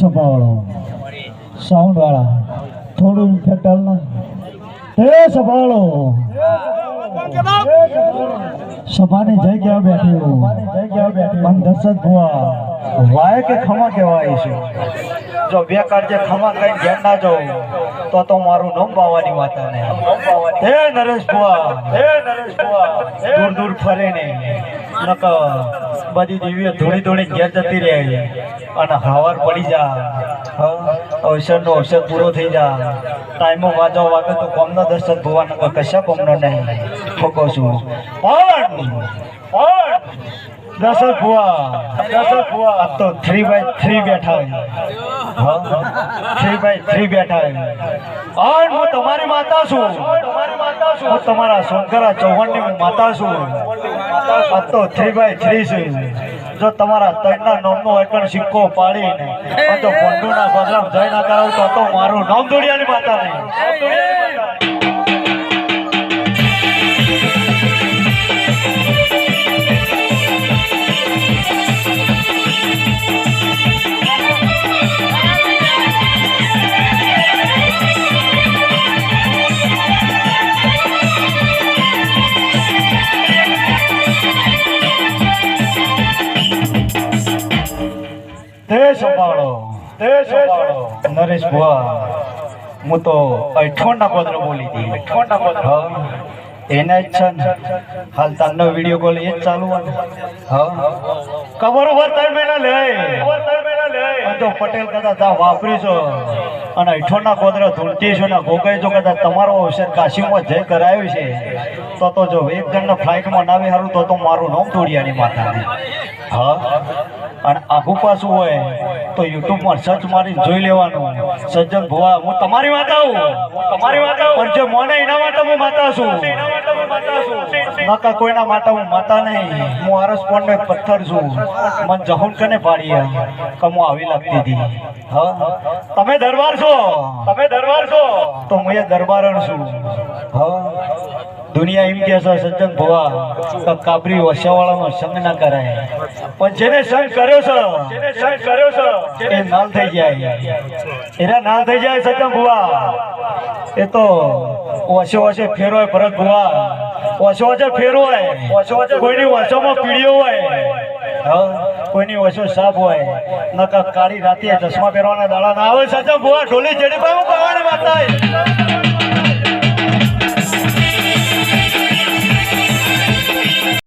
સભાવાળો sound વાળા થોડું fatal એ સભાવાળો સભાની જગ્યા બેઠી જગ્યા બેઠી દર્શક ભુવા. વાય કે ખમા કહેવાય છે? જો બે કાળજે ખમા કઈ ધ્યાન ના જાઉં તો તો મારું નામ પાવાની વાત ને. હે નરેશ ભુવા હે નરેશ ભુવા દૂર દૂર ફરે ને નક બધી દેવીઓ ધોળી ધોળી ઘેર જતી રહે અને હાવાર પડી જા. અવસરનો અવસર પૂરો થઈ જા. ટાઈમો વાજો વાગે તો કોમનો દર્શન ભુવા નકર કશા કોમનો નહીં. ઠોકો છું. પણ પણ દર્શન ભુવા દર્શન ભુવા આ તો થ્રી બાય થ્રી બેઠા થ્રી બાય થ્રી બેઠા અને હું તમારી માતા છું. હું તમારા શંકરા ચૌહાણની હું માતા છું. આ તો થ્રી બાય થ્રી છે. જો તમારા તળના નામનો એકણ સિક્કો પાડીને આ તો પંડુના પગલામ જઈ ના કરાવ તો તો મારું નામ દોડિયાની માતા નહીં સંભાળો. નરેશ ભુવા હું તો અઠવણ ના પત્ર બોલી હતી અઠવણ ના પત્ર એના જ છે ને હાલ તારનો વીડિયો કોલ એ જ ચાલુ હા. કવર ઉપર ત્રણ મહિના લે. જો પટેલ કદાચ આ વાપરી છો. અને અઠોણના કોદરા ધૂળતી છો ને ગોગાઈ જો કદાચ તમારો અવસર કાશીમાં જય કરાયું છે તો તો જો એક જણને ફ્લાઇટમાં નાવી સારું હારું તો તો મારું નામ તોડિયાની માતા હા. અને આખું પાછું હોય તો યુટ્યુબમાં સર્ચ મારીને જોઈ લેવાનું. સજ્જન ભુવા હું તમારી વાત આવું. તમારી વાત પણ જે મને એના માટે હું માતા છું. નકા કોઈના માટે હું માતા નહીં. હું આરસ પોંડે પથ્થર છું. મન જહુન કને પાડી કમો આવી લાગતી હતી. હા? તમે દરબાર છો? તમે દરબાર છો? તો હું એ દરબારણ છું. દુનિયા એમ કે છે, સજ્જન ભવા કાબરી વસાવાળાનો સંગ ના કરાય. પણ જેને સંગ કર્યો છે જેને સંગ કર્યો છે એ નાલ થઈ જાય. એના નાલ થઈ જાય સજ્જન ભવા. એ તો વસો વસે ફેરો ભરત ભવા. વસો વસે ફેરો હોય. કોઈની વસોમાં પીડીઓ હોય. કોઈની વસો સાપ હોય. નકા કાળી રાતે ચશ્મા પહેરવાના દાડા ના આવે, સજ્જન ભવા, ઢોલી ચડી પાવું પવાને માતા